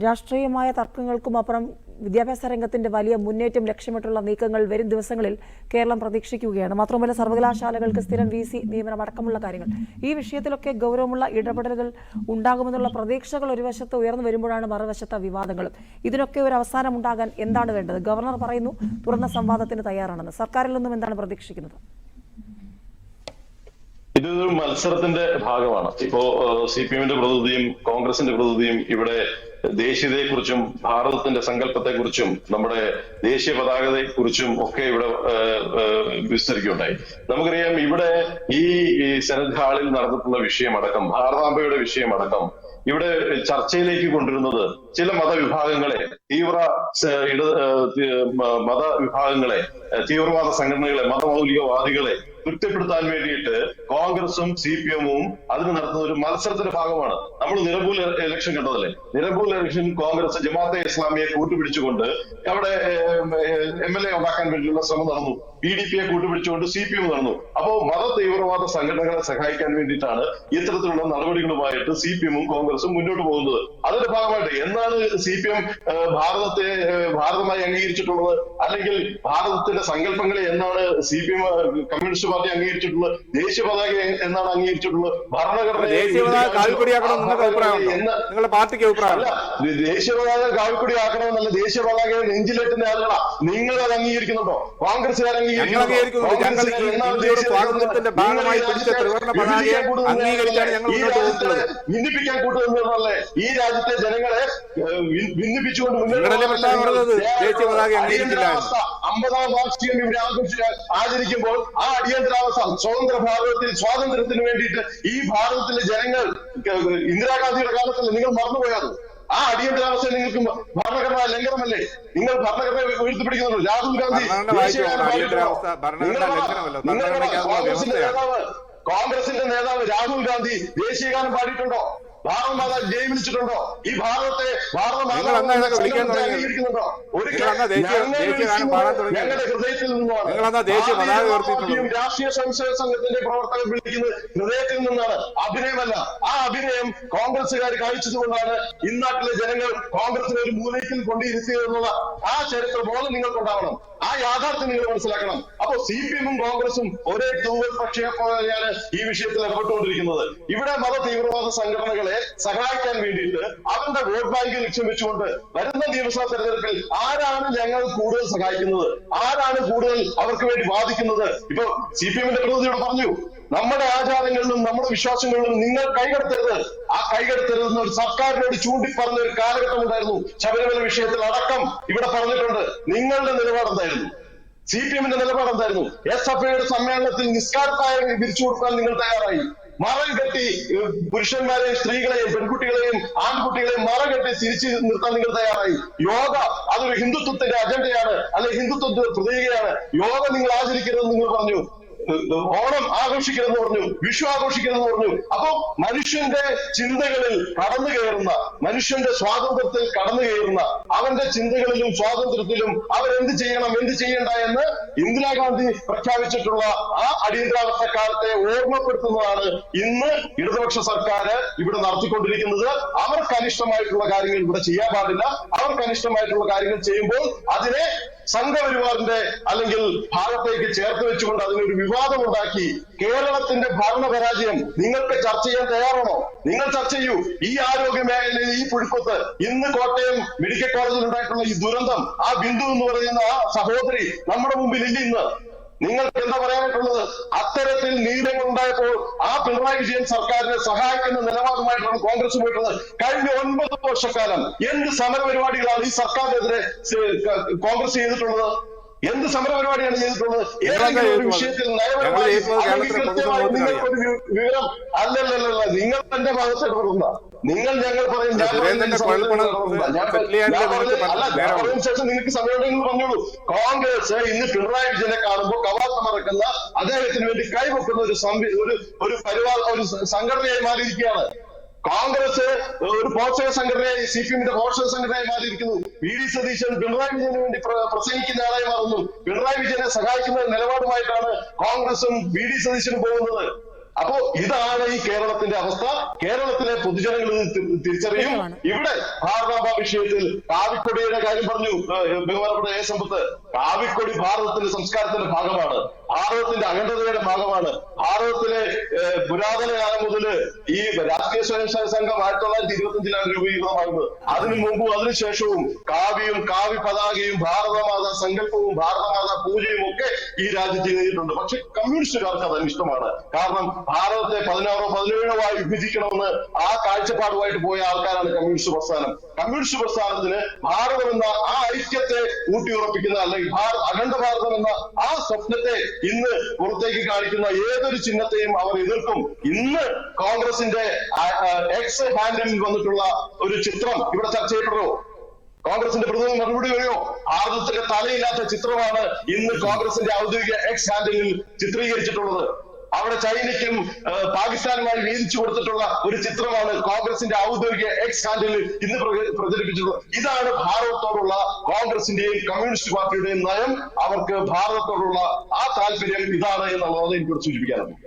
രാഷ്ട്രീയമായ തർക്കങ്ങൾക്കും അപ്പുറം വിദ്യാഭ്യാസ രംഗത്തിന്റെ വലിയ മുന്നേറ്റം ലക്ഷ്യമിട്ടുള്ള നീക്കങ്ങൾ വരും ദിവസങ്ങളിൽ കേരളം പ്രതീക്ഷിക്കുകയാണ്. മാത്രമല്ല സർവകലാശാലകൾക്ക് സ്ഥിരം വി സി നിയമനം അടക്കമുള്ള കാര്യങ്ങൾ. ഈ വിഷയത്തിലൊക്കെ ഗൗരവമുള്ള ഇടപെടലുകൾ ഉണ്ടാകുമെന്നുള്ള പ്രതീക്ഷകൾ ഒരു വശത്ത് ഉയർന്നു വരുമ്പോഴാണ് മറുവശത്തെ വിവാദങ്ങളും. ഇതിനൊക്കെ ഒരു അവസാനം ഉണ്ടാകാൻ എന്താണ് വേണ്ടത്? ഗവർണർ പറയുന്നു തുറന്ന സംവാദത്തിന് തയ്യാറാണെന്ന്. സർക്കാരിൽ നിന്നും എന്താണ് പ്രതീക്ഷിക്കുന്നത്? ഇതൊരു മത്സരത്തിന്റെ ഭാഗമാണ്. ഇപ്പോ സി പി എമ്മിന്റെ പ്രതിനിധിയും കോൺഗ്രസിന്റെ പ്രതിനിധിയും ഇവിടെ ദേശീയതയെക്കുറിച്ചും ഭാരതത്തിന്റെ സങ്കല്പത്തെക്കുറിച്ചും നമ്മുടെ ദേശീയ പതാകത്തെ കുറിച്ചും ഒക്കെ ഇവിടെ വിസ്തരിക്കുകയുണ്ടായി. നമുക്കറിയാം ഇവിടെ ഈ സെനറ്റ് ഹാളിൽ നടന്നിട്ടുള്ള വിഷയമടക്കം ഭാരതാംബയുടെ വിഷയമടക്കം ഇവിടെ ചർച്ചയിലേക്ക് കൊണ്ടുവരുന്നത് ചില മതവിഭാഗങ്ങളെ തീവ്ര ഇട മതവിഭാഗങ്ങളെ തീവ്രവാദ സംഘടനകളെ മതമൗലികവാദികളെ തൃപ്തിപ്പെടുത്താൻ വേണ്ടിയിട്ട് കോൺഗ്രസും സി പി എമ്മും അതിന് നടത്തുന്ന ഒരു മത്സരത്തിന്റെ ഭാഗമാണ്. നമ്മൾ നിലമ്പൂർ ഇലക്ഷൻ കണ്ടതല്ലേ? നിലമ്പൂർ ഇലക്ഷൻ കോൺഗ്രസ് ജമാഅത്തെ ഇസ്ലാമിയെ കൂട്ടുപിടിച്ചുകൊണ്ട് അവിടെ എം എൽ എ ഉണ്ടാക്കാൻ വേണ്ടിയുള്ള ശ്രമം നടന്നു. ബി ഡി പിയെ കൂട്ടുപിടിച്ചുകൊണ്ട് സി പി എം നടന്നു. അപ്പോ മത തീവ്രവാദ സംഘടനകളെ സഹായിക്കാൻ വേണ്ടിയിട്ടാണ് ഇത്തരത്തിലുള്ള നടപടികളുമായിട്ട് സി പി എമ്മും കോൺഗ്രസും മുന്നോട്ട് പോകുന്നത്. അതിന്റെ ഭാഗമായിട്ട് എന്നാണ് സി പി എം ഭാരതത്തെ ഭാരതമായി അംഗീകരിച്ചിട്ടുള്ളത്? അല്ലെങ്കിൽ ഭാരതത്തിന്റെ സങ്കല്പങ്ങളെ എന്നാണ് C P M communist party അംഗീകരിച്ചിട്ടുള്ളത് ദേശീയ പതാക എന്നാണ് അംഗീകരിച്ചിട്ടുള്ളത് ഭരണഘടന ദേശീയ പതാക കാൽക്കൊടിയാക്കണം നിങ്ങൾക്ക് അഭിപ്രായമുണ്ടോ നിങ്ങളുടെ പാർട്ടിക്ക് അല്ല അഭിപ്രായമുണ്ടോ ദേ- ദേശീയ പതാക കാവിക്കുടി ആക്കണമെന്നല്ല ദേശീയ പതാക നെഞ്ചിലെട്ടുന്ന ആളുകളാ. നിങ്ങൾ അത് അംഗീകരിക്കുന്നുണ്ടോ? കോൺഗ്രസ്സുകാർ അംഗീകരിക്കുന്നുണ്ട്? ഭാഗമായി പിടിച്ച ത്രിവർണ പതാകയെ അംഗീകരിച്ചാണ് ഞങ്ങൾ ഭിന്നിപ്പിക്കാൻ കൂട്ടുന്നതല്ലേ ഈ രാജ്യത്തെ ജനങ്ങളെ ഭിന്നിപ്പിച്ചുകൊണ്ട്? ദേശീയ പതാക അംഗീകരിക്കില്ല അമ്പതാം വാർഷികം ഇവിടെ ആഘോഷിക്കാൻ ആചരിക്കുമ്പോൾ ആ അടിയന്തരാവസ്ഥ സ്വതന്ത്ര ഭാരതത്തിൽ സ്വാതന്ത്ര്യത്തിന് വേണ്ടിയിട്ട് ഈ ഭാരതത്തിലെ ജനങ്ങൾ ഇന്ദിരാഗാന്ധിയുടെ കാലത്തിൽ നിങ്ങൾ മറന്നുപോയത് ആ അടിയന്തരാവസ്ഥ നിങ്ങൾക്ക് ഭരണഘടനാ ലംഘനമല്ലേ? നിങ്ങൾ ഭരണഘടന ഉയർത്തിപ്പിടിക്കുന്നുണ്ട് രാഹുൽ ഗാന്ധി കോൺഗ്രസിന്റെ നേതാവ് രാഹുൽ ഗാന്ധി ദേശീയഗാനം പാടിയിട്ടുണ്ടോ? ഭാരത മാതാ ജയ് വിളിച്ചിട്ടുണ്ടോ ഈ ഭാരതത്തെ ഭാരത ദേശീയഗാനം പാടാൻ ഞങ്ങളുടെ ഹൃദയത്തിൽ നിന്നുമാണ്. രാഷ്ട്രീയ സ്വയംസേവക സംഘത്തിന്റെ പ്രവർത്തകർ വിളിക്കുന്നത് ഹൃദയത്തിൽ നിന്നാണ്. അഭിനയമല്ല. ആ അഭിനയം കോൺഗ്രസുകാർ കാണിച്ചതുകൊണ്ടാണ് ഇന്നാട്ടിലെ ജനങ്ങൾ കോൺഗ്രസിനെ ഒരു മൂലയ്ക്കിൽ കൊണ്ടിരുത്തിയത് എന്നുള്ള ആ ചരിത്ര ബോധം നിങ്ങൾക്കുണ്ടാവണം. ആ യാഥാർത്ഥ്യം നിങ്ങൾ മനസ്സിലാക്കണം. അപ്പൊ സി പി എമ്മും കോൺഗ്രസും ഒരേ തൂവൽ പക്ഷിയെ പോലെയാണ് ഈ വിഷയത്തിൽ ഏർപ്പെട്ടുകൊണ്ടിരിക്കുന്നത്. ഇവിടെ മത തീവ്രവാദ സംഘടനകളെ സഹായിക്കാൻ വേണ്ടിയിട്ട് അവരുടെ വോട്ട് ബാങ്ക് ലക്ഷ്യം വെച്ചുകൊണ്ട് വരുന്ന നിയമസഭാ തെരഞ്ഞെടുപ്പിൽ ആരാണ് ഞങ്ങൾ കൂടുതൽ സഹായിക്കുന്നത്? ആരാണ് കൂടുതൽ അവർക്ക് വേണ്ടി വാദിക്കുന്നത്? ഇപ്പൊ സി പി എമ്മിന്റെ പ്രതിനിധിയോട് പറഞ്ഞു. നമ്മുടെ ആചാരങ്ങളിലും നമ്മുടെ വിശ്വാസങ്ങളിലും നിങ്ങൾ കൈകടത്തരുത്. ആ കൈകടത്തരുതെന്ന് ഒരു സർക്കാരിനോട് ചൂണ്ടി പറഞ്ഞ ഒരു കാലഘട്ടം ഉണ്ടായിരുന്നു. ശബരിമല വിഷയത്തിൽ അടക്കം ഇവിടെ പറഞ്ഞിട്ടുണ്ട്. നിങ്ങളുടെ നിലപാട് എന്തായിരുന്നു? സി പി എമ്മിന്റെ നിലപാട് എന്തായിരുന്നു? എസ് എഫ് ഐയുടെ സമ്മേളനത്തിൽ നിസ്കാരത്തായ വിരിച്ചു കൊടുക്കാൻ നിങ്ങൾ തയ്യാറായി. മറം കെട്ടി പുരുഷന്മാരെയും സ്ത്രീകളെയും പെൺകുട്ടികളെയും ആൺകുട്ടികളെയും മറം കെട്ടി തിരിച്ചു നിർത്താൻ നിങ്ങൾ തയ്യാറായി. യോഗ അതൊരു ഹിന്ദുത്വത്തിന്റെ അജണ്ടയാണ് അല്ലെങ്കിൽ ഹിന്ദുത്വത്തിന്റെ പ്രതീകയാണ്. യോഗ നിങ്ങൾ ആചരിക്കരുതെന്ന് നിങ്ങൾ പറഞ്ഞു. ഓണം ആഘോഷിക്കരുതെന്ന് പറഞ്ഞു വിഷു ആഘോഷിക്കരുതെന്ന് പറഞ്ഞു. അപ്പൊ മനുഷ്യന്റെ ചിന്തകളിൽ കടന്നു കയറുന്ന മനുഷ്യന്റെ സ്വാതന്ത്ര്യത്തിൽ കടന്നു കയറുന്ന അവന്റെ ചിന്തകളിലും സ്വാതന്ത്ര്യത്തിലും അവരെന്ത് ചെയ്യണം എന്ത് ചെയ്യണ്ട എന്ന് ഇന്ദിരാഗാന്ധി പ്രഖ്യാപിച്ചിട്ടുള്ള ആ അടിയന്തരാവസ്ഥ കാലത്തെ ഓർമ്മപ്പെടുത്തുന്നതാണ് ഇന്ന് ഇടതുപക്ഷ സർക്കാർ ഇവിടെ നടത്തിക്കൊണ്ടിരിക്കുന്നത്. അവർക്ക് അനിഷ്ടമായിട്ടുള്ള കാര്യങ്ങൾ ഇവിടെ ചെയ്യാൻ പാടില്ല. അവർക്ക് അനിഷ്ടമായിട്ടുള്ള കാര്യങ്ങൾ ചെയ്യുമ്പോൾ അതിനെ സംഘപരിവാറിന്റെ അല്ലെങ്കിൽ ഭാഗത്തേക്ക് ചേർത്ത് വെച്ചുകൊണ്ട് അതിനൊരു വിവാദം ഉണ്ടാക്കി കേരളത്തിന്റെ ഭരണ പരാജയം നിങ്ങൾക്ക് ചർച്ച ചെയ്യാൻ തയ്യാറാണോ? നിങ്ങൾ ചർച്ച ചെയ്യൂ. ഈ ആരോഗ്യ മേഖലയിൽ ഈ പുഴുക്കത്ത് ഇന്ന് കോട്ടയം മെഡിക്കൽ കോളേജിൽ ഉണ്ടായിട്ടുള്ള ഈ ദുരന്തം ആ ബിന്ദു എന്ന് പറയുന്ന ആ സഹോദരി നമ്മുടെ മുമ്പിൽ ഇല്ല ഇന്ന്. നിങ്ങൾക്ക് എന്താ പറയാനായിട്ടുള്ളത്? അത്തരത്തിൽ നീരങ്ങൾ ഉണ്ടായപ്പോൾ ആ പിണറായി വിജയൻ സർക്കാരിനെ സഹായിക്കുന്ന നിലപാടുമായിട്ടാണ് കോൺഗ്രസ് പോയിട്ടുള്ളത്. കഴിഞ്ഞ ഒൻപത് വർഷക്കാലം എന്ത് സമരപരിപാടികളാണ് ഈ സർക്കാരിനെതിരെ കോൺഗ്രസ് ചെയ്തിട്ടുള്ളത്? എന്ത് സമരപരിപാടിയാണ് ചെയ്തിട്ടുള്ളത്? ഏതെങ്കിലും ഒരു ചെയ്തിട്ടുള്ളത്? വിഷയത്തിൽ ഞങ്ങൾ നയപരമായി ചെയ്തിട്ടുള്ളത് അല്ലെങ്കിൽ കേരളത്തിലെ കൃത്യമായി നിങ്ങൾക്കൊരു വിവരം അല്ലല്ലല്ല നിങ്ങൾ എന്റെ ഭാഗത്ത് ഇടപെടുന്ന നിങ്ങൾ ഞങ്ങൾ പറയും ഞാൻ ശേഷം നിങ്ങൾക്ക് സമയമുണ്ടെങ്കിൽ പറഞ്ഞോളൂ. കോൺഗ്രസ് ഇന്ന് പിണറായി വിജയനെ കാണുമ്പോൾ കവാത്ത മറക്കുന്ന അദ്ദേഹത്തിന് വേണ്ടി കൈവെക്കുന്ന ഒരു ഒരു ഒരു പരിവാർ ഒരു സംഘടനയായി മാറിയിരിക്കുകയാണ്. കോൺഗ്രസ് ഒരു പോഷക സംഘടനയായി സി പി എമ്മിന്റെ പോഷക സംഘടനയായി മാറിയിരിക്കുന്നു. വി ഡി സതീശൻ പിണറായി വിജയന് വേണ്ടി പ്ര- പ്രസംഗിക്കുന്ന ആളായി മാറുന്നു. പിണറായി വിജയനെ സഹായിക്കുന്ന നിലപാടുമായിട്ടാണ് കോൺഗ്രസും വി ഡി സതീശനും പോകുന്നത്. അപ്പോ ഇതാണ് ഈ കേരളത്തിന്റെ അവസ്ഥ. കേരളത്തിലെ പൊതുജനങ്ങൾ തിരിച്ചറിയും. ഇവിടെ ഭാരതാംബ വിഷയത്തിൽ കാവിക്കൊടിയുടെ കാര്യം പറഞ്ഞു ബഹുമാനപ്പെട്ട എ സമ്പത്ത് കാവിക്കൊടി ഭാരതത്തിന്റെ സംസ്കാരത്തിന്റെ ഭാഗമാണ്. ഭാരതത്തിന്റെ അഖണ്ഡതയുടെ ഭാഗമാണ്. ഭാരതത്തിലെ പുരാതന കാലം മുതൽ ഈ രാഷ്ട്രീയ സ്വയംസേവ സംഘം ആയിരത്തി തൊള്ളായിരത്തി ഇരുപത്തിയഞ്ചിലാണ് രൂപീകൃതമാകുന്നത് അതിനു മുമ്പും അതിനുശേഷവും കാവ്യവും കാവ്യ പതാകയും ഭാരതമാത സങ്കല്പവും ഭാരതമാത പൂജയും ഒക്കെ ഈ രാജ്യത്ത് ചെയ്തിട്ടുണ്ട്. പക്ഷെ കമ്മ്യൂണിസ്റ്റുകാർക്ക് അത് അനിഷ്ടമാണ് കാരണം ഭാരതത്തെ പതിനാറോ പതിനേഴോ ആയി വിഭജിക്കണമെന്ന് ആ കാഴ്ചപ്പാടുമായിട്ട് പോയ ആൾക്കാരാണ് കമ്മ്യൂണിസ്റ്റ് പ്രസ്ഥാനം. കമ്മ്യൂണിസ്റ്റ് പ്രസ്ഥാനത്തിന് ഭാരതം എന്ന ആ ഐക്യത്തെ ഊട്ടിയുറപ്പിക്കുന്ന അല്ലെങ്കിൽ അഖണ്ഡ ഭാരതം എന്ന ആ സ്വപ്നത്തെ ഇന്ന് പുറത്തേക്ക് കാണിക്കുന്ന ഏതൊരു ചിഹ്നത്തെയും അവർ എതിർക്കും. ഇന്ന് കോൺഗ്രസിന്റെ എക്സ് ഹാൻഡിൽ വന്നിട്ടുള്ള ഒരു ചിത്രം ഇവിടെ ചർച്ച ചെയ്യപ്പെടുന്നു. കോൺഗ്രസിന്റെ പ്രതിനിധി മറുപടി വരെയോ ആർദ്രത്തിന്റെ തലയില്ലാത്ത ചിത്രമാണ് ഇന്ന് കോൺഗ്രസിന്റെ ഔദ്യോഗിക എക്സ് ഹാൻഡിലിൽ ചിത്രീകരിച്ചിട്ടുള്ളത്. അവിടെ ചൈനയ്ക്കും പാകിസ്ഥാനുമായി വീതിച്ചു കൊടുത്തിട്ടുള്ള ഒരു ചിത്രമാണ് കോൺഗ്രസിന്റെ ഔദ്യോഗിക എക്സ് ഹാൻഡിൽ ഇന്ന് പ്ര- പ്രചരിപ്പിച്ചിട്ടുള്ളത്. ഇതാണ് ഭാരതത്തോടുള്ള കോൺഗ്രസിന്റെയും കമ്മ്യൂണിസ്റ്റ് പാർട്ടിയുടെയും നയം. അവർക്ക് ഭാരതത്തോടുള്ള ആ താല്പര്യം ഇതാണ് എന്നുള്ളത് എനിക്കോട് സൂചിപ്പിക്കാനുണ്ട്